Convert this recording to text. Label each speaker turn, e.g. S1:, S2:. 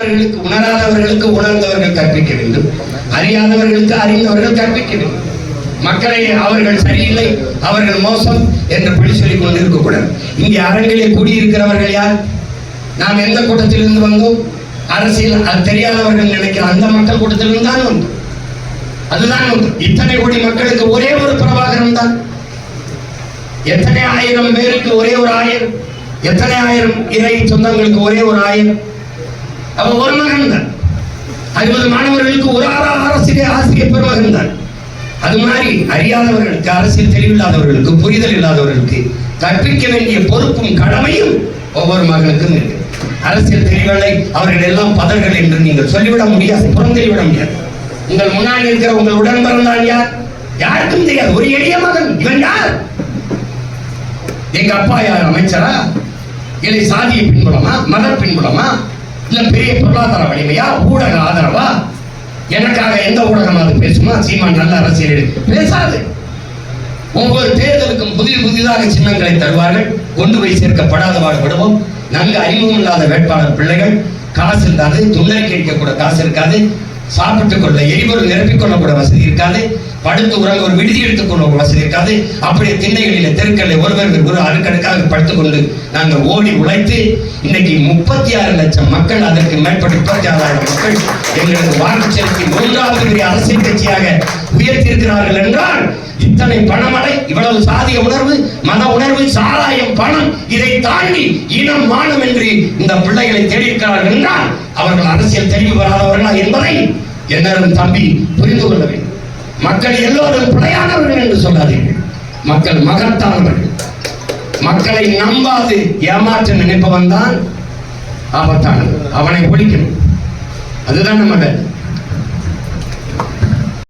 S1: உணர்ந்தவர்களுக்கு உணராதவர்களுக்கு உணர்ந்தவர்கள் கற்பிக்க வேண்டும். அறியாதவர்களுக்கு அறிந்தவர்கள் கற்பிக்க வேண்டும். மக்களை அவர்கள் சரியில்லை அவர்கள் மோசம் என்று பழி சொல்லிக் கொண்டிருக்க கூடாது. இங்கே அரங்கிலே கூடியிருக்கிறவர்கள் யார்? நாம் எந்த கூட்டத்திலிருந்து வந்தோம்? அரசியல் அது தெரியாதவர்கள் நினைக்கிற அந்த மக்கள் கூட்டத்திலிருந்து தான் வந்தோம். அதுதான் ஒன்று இத்தனை கோடி மக்களுக்கு ஒரே ஒரு பிரபாகரம் தான். எத்தனை ஆயிரம் பேருக்கு ஒரே ஒரு ஆயிரம் எத்தனை ஆயிரம் இறை சொந்தங்களுக்கு ஒரே ஒரு ஆயிரம் அவ ஒரு மகன் தான் அறுபது மாணவர்களுக்கு ஒரு ஆறு ஆசிரியர் ஆசிரியர் பெருமகன் தான் அது மாதிரி அறியாதவர்களுக்கு அரசியல் தெளிவில்லாதவர்களுக்கு புரிதல் இல்லாதவர்களுக்கு கற்பிக்க வேண்டிய பொறுப்பும் கடமையும் ஒவ்வொரு மகனுக்கும் இருக்கு. அரசியல் தெளிவுகளை அவர்கள் எல்லாம் பதர்கள் என்று நீங்கள் சொல்லிவிட முடியாது புறந்தெளிவிட முடியாது. உங்கள் முன்னாடி இருக்கிற உங்கள் உடன் பிறந்தான் யார்? யாருக்கும் தெரியாது. ஒரு எளிய மகன். இவன் யார்? எங்க அப்பா யார் அமைச்சரா? இல்லை சாதிய பின்புலமா? மத பின்புலமா? இல்ல பெரிய பொருளாதார வலிமையா ஊடக ஆதரவா? எனக்காக எந்த ஊடகம் அது பேசுமா? சீமான் நல்ல அரசியல் பேசாது. ஒவ்வொரு தேர்தலுக்கும் புதிய புதிதாக சின்னங்களை தருவார்கள். கொண்டு போய் சேர்க்கப்படாத பாடுபடுவோம் நன்கு அறிமுகம் இல்லாத வேட்பாளர் பிள்ளைகள் காசு இருக்காது துண்டறிக்கை அடிக்க காசு இருக்காது. சாப்பிட்டுக் கொள்ள எரிபொருள் நிரப்பிக் கூட வசதி இருக்காது. படுத்து உறங்க ஒரு விடுதி எடுத்துக்கொள்ள வசதி இருக்காது. அப்படியே திண்ணைகளில் தெருக்களில் ஒருவர் ஒரு அடுக்கடுக்காக படுத்துக்கொண்டு நாங்கள் ஓடி உழைத்து இன்னைக்கு முப்பத்தி ஆறு லட்சம் மக்கள் அதற்கு மேற்பட்ட முப்பத்தி ஆறாயிரம் மக்கள் எங்களுக்கு வாக்கு செலுத்தி மூன்றாவது பெரிய அரசியல் கட்சியாக உயர்த்தியிருக்கிறார்கள் என்றால் இத்தனை பணமடை இவ்வளவு சாதிய உணர்வு மத உணர்வு சாராயம் பணம் இதை தாண்டி இனம் மானம் என்று இந்த பிள்ளைகளை தேடியிருக்கிறார்கள் என்றால் அவர்கள் அரசியல் தெளிவு வராதவர்களா என்பதை என்னரும் தம்பி புரிந்து கொள்ள வேண்டும். மக்கள் எல்லோரும் பிழையானவர்கள் என்று சொல்லாதீர்கள். மக்கள் மகத்தானவர்கள். மக்களை நம்பாது ஏமாற்ற நினைப்பவன் தான் ஆபத்தானது அவனை ஒழிக்கணும் அதுதான் நம்ம